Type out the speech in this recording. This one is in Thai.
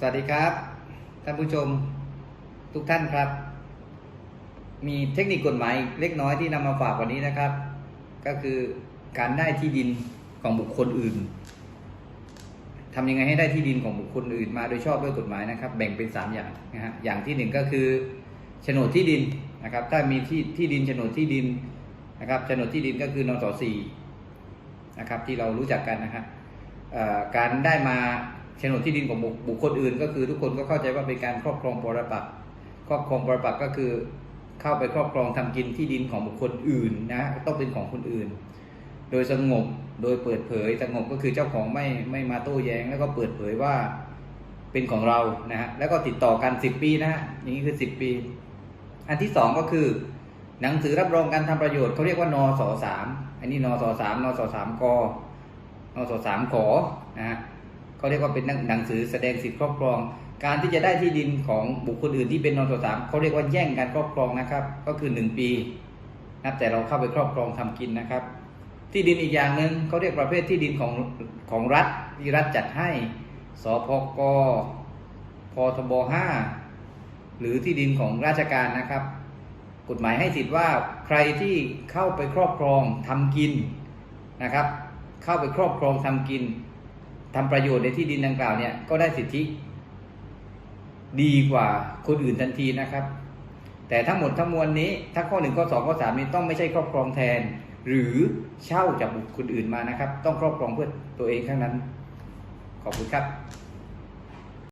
สวัสดีครับ ท่านผู้ชมทุกท่านครับ มีเทคนิคกฎหมายเล็กน้อยที่นำมาฝากวันนี้นะครับ ก็คือการได้ที่ดินของบุคคลอื่นทำยังไงให้ได้ที่ดินของบุคคลอื่นมาโดยชอบด้วยกฎหมายนะครับ แบ่งเป็นสามอย่างนะฮะอย่างที่หนึ่งก็คือโฉนดที่ดินนะครับ ถ้ามีที่ที่ดินโฉนดที่ดินนะครับโฉนดที่ดินก็คือนสสี่นะครับที่เรารู้จักกันนะฮะเอ่อการได้มา โฉนดที่ดินของบุคคลอื่น ก็คือทุกคนก็เข้าใจว่าเป็นการครอบครองปรปักษ์ครอบครองปรปักษ์ก็คือเข้าไปครอบครองทำกินที่ดินของบุคคลอื่นนะต้องเป็นของคนอื่น โดยสงบโดยเปิดเผยสงบก็คือเจ้าของไม่ไม่มาโต้แย้ง แล้วก็เปิดเผยว่าเป็นของเรานะฮะแล้วก็ติดต่อกันสิบปีนะฮะอย่างนี้คือสิบปี อันที่สองก็คือ หนังสือรับรองการทำประโยชน์เขาเรียกว่านสสามอันนี้นสสามนสสามกนสสามขอนะฮะ เขาเรียกว่าเป็นหนังสือแสดงสิทธิครอบครอง การที่จะได้ที่ดินของบุคคลอื่นที่เป็นนสสามเขาเรียกว่าแย่งการครอบครองนะครับ ก็คือหนึ่งปีนับแต่เราเข้าไปครอบครองทำกินนะครับ ที่ดินอีกอย่างหนึ่งเขาเรียกประเภทที่ดินของของรัฐที่รัฐจัดให้สพกพทบห้าหรือที่ดินของราชการนะครับ กฎหมายให้สิทธิ์ว่าใครที่เข้าไปครอบครองทำกินนะครับ เข้าไปครอบครองทำกิน ทำประโยชน์ในที่ดินดังกล่าวเนี่ยก็ได้สิทธิ ดีกว่าคนอื่นทันทีนะครับ แต่ทั้งหมดทั้งมวลนี้ถ้าข้อหนึ่งข้อสองข้อสามนี้ต้องไม่ใช่ครอบครองแทน หรือเช่าจากบุคคลอื่นมานะครับ ต้องครอบครองเพื่อตัวเองทั้งนั้น ขอบคุณครับ